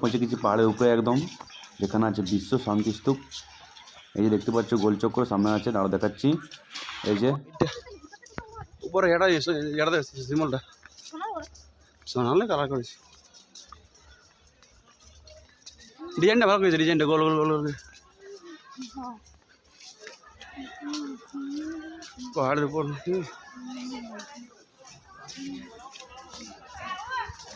পৌঁছে গেছি পাহাড়ের উপরে একদম, যেখানে আছে বিশ্ব শান্তি স্তূপ এই যে দেখতে পাচ্ছ গোলচক্র সামনে আছে দাঁড়া দেখাচ্ছি। এই যে উপরে এটা এটা সিমলটা সোনালে কালার করেছি? ডিজাইনটা ভালো করেছে, ডিজাইনটা, গোল গোল গোল গোল। পাহাড়ের উপর।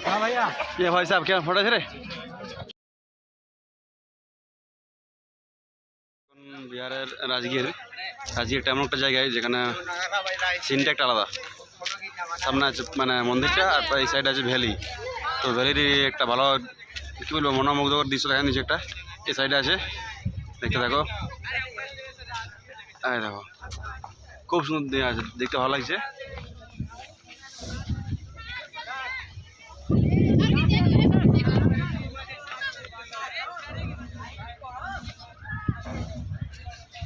हाँ भैया ये भाई साहब क्या फोटो रे বিহারের রাজগীর রাজগীরটা এমন একটা জায়গায় যেখানে সিনটা একটা আলাদা সামনে আছে মানে মন্দিরটা আর এই সাইডে আছে ভ্যালি তো ভ্যালির একটা ভালো কী বলবো মনোমুগ্ধকর দৃশ্য দেখা নিচ্ছে একটা এই সাইডে আছে দেখতে থাকো এই দেখো খুব সুন্দর আছে, দেখতে ভালো লাগছে।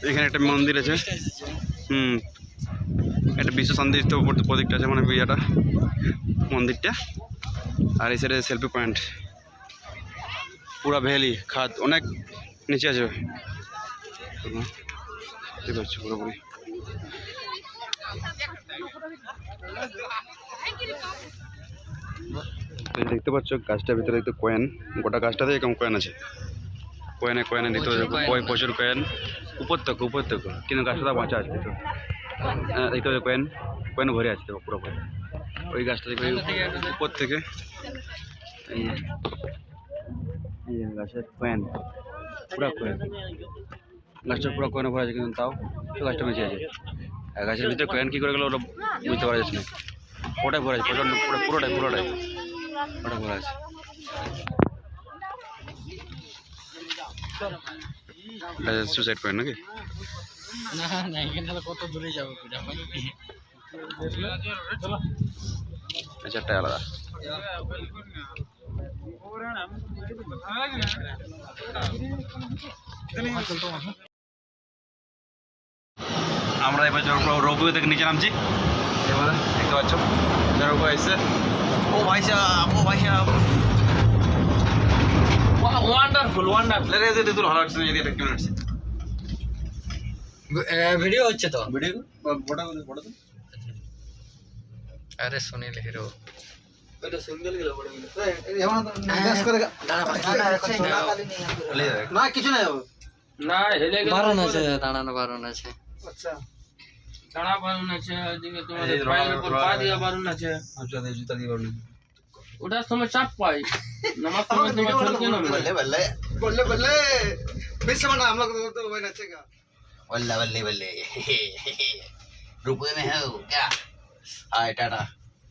এখানে একটা মন্দির আছে। হুম। একটা বিশ্ব শান্তি প্রতীকটা আছে মানে ইয়েটা মন্দিরটা। আর এই সাইডে সেলফি পয়েন্ট পুরা ভ্যালি খাদ অনেক নিচে আছে। ঠিক আছে পুরোপুরি। তো দেখতে পাচ্ছ গাছটার ভিতরে দেখতে কয়েন গোটা গাছটাতে এরকম কয়েন আছে। কয়েনে কয়েনে দেখতে পাচ্ছ কয় প্রচুর কয়েন উপর থেকে কিন্তু গাছটা বাঁচা আছে দেখতে পাচ্ছ। হ্যাঁ, দেখতে পাচ্ছ কয়েন কয়েন ভরে আছে দেখো পুরো ওই গাছটা দেখবে উপর থেকে। এই গাছের কয়েন পুরা কয়েন গাছটা পুরো কয়েনে ভরা আছে কিন্তু তাও গাছটা বেঁচে আছে। আর গাছের ভিতরে কয়েন কী করে গেলো ওটা বুঝতে পারা যাচ্ছে না। ওটাই ভরা আছে প্রচণ্ড পুরো পুরোটাই পুরোটাই। ওটা ভরা আছে। সুসাইড পয়েন্ট নাকি? না না এখানে কত দূরে যাব আচ্ছা আলাদা। আমরা এবার রোপওয়ে থেকে নিচে নামছি। এবারে দেখতে পাচ্ছ রোপওয়ে এসছে। ও ভাই সাহেব ও ভাই সাহেব ওয়ান্ডারফুল ওয়ান্ডারফুল রে তোর ভালো লাগছে যদি আছে ভিডিও হচ্ছে তো? ভিডিও বড় বড় আরে সুনীল হিরো গেল না কিছু না না হেলে গেল। বারণ আছে দাঁড়ানো বারণ আছে। আচ্ছা। দাঁড়া বারণ আছে ওদিকে তোমাদের এই পায়ের রোলা- উপর রোলা- পা দিয়া বারণ আছে আচ্ছা দে জুতা দিয়ে বড় ওটার সময় চাপ পাই নামাজ সময় তোমার চলকে না बल्ले बल्ले बल्ले बल्ले मिस मना हम लोग तो वही नचेगा बल्ले बल्ले बल्ले रुपये में है वो क्या हाय टाटा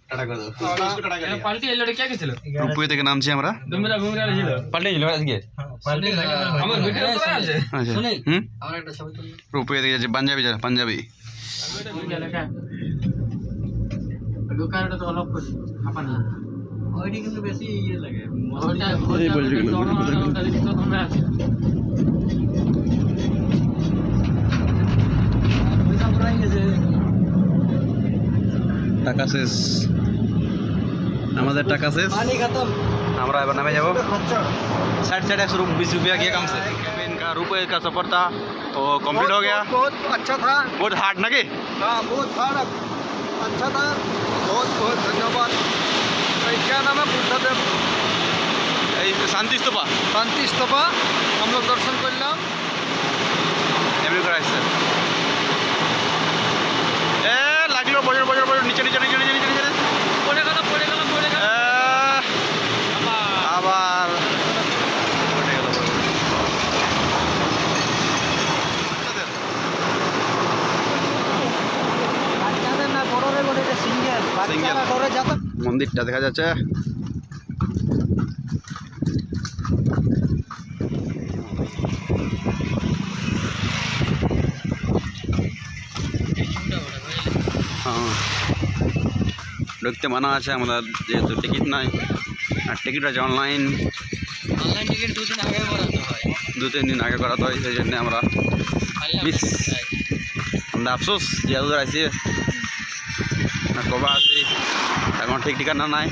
टाटा कर दो इसको टटा कर পাল্টি এলো কে গেছিল রূপয়ে থেকে নামছি আমরা তোমরা ঘুমরা ছিল পাল্টে গেল আজকে আমার ভিডিও করে আছে আচ্ছা সুনীল। হুম আমার একটা ছবি তুলি রূপয়ে থেকে যাচ্ছে পাঞ্জাবি যা পাঞ্জাবি দোকানটা তো অলপ করি হাপানি ওইটি কিন্তু বেশি ইয়ে লাগে ওইটা এই বলছি কেন? ওইটা দেখতে তোমরা আছে পয়সা পুরাই গেছে টাকা শেষ আমাদের টাকা শেষ पानी खत्म আমরা এবার নামে যাবো साठ साठ एक सौ बीस रुपया किया कम से इनका रुपये का सफ़र था तो कंप्लीट हो गया। बहुत, अच्छा था। बहुत हार्ड ना कि? हाँ बहुत हार्ड अच्छा था। बहुत बहुत धन्यवाद। तो क्या नाम है? बुद्ध शांति स्तूपा। शांति स्तूपा। हम लोग दर्शन कर মন্দিরটা দেখা যাচ্ছে। হ্যাঁ। ঢুকতে মানা আছে আমাদের যেহেতু টিকিট নাই। আর টিকিট আছে অনলাইন। অনলাইন টিকিট দু আগে দু তিন দিন আগে করাতে হয় সেই জন্য আমরা আফসোস যে আছে আর কবা আছি এখন ঠিক ঠিকানা নাই।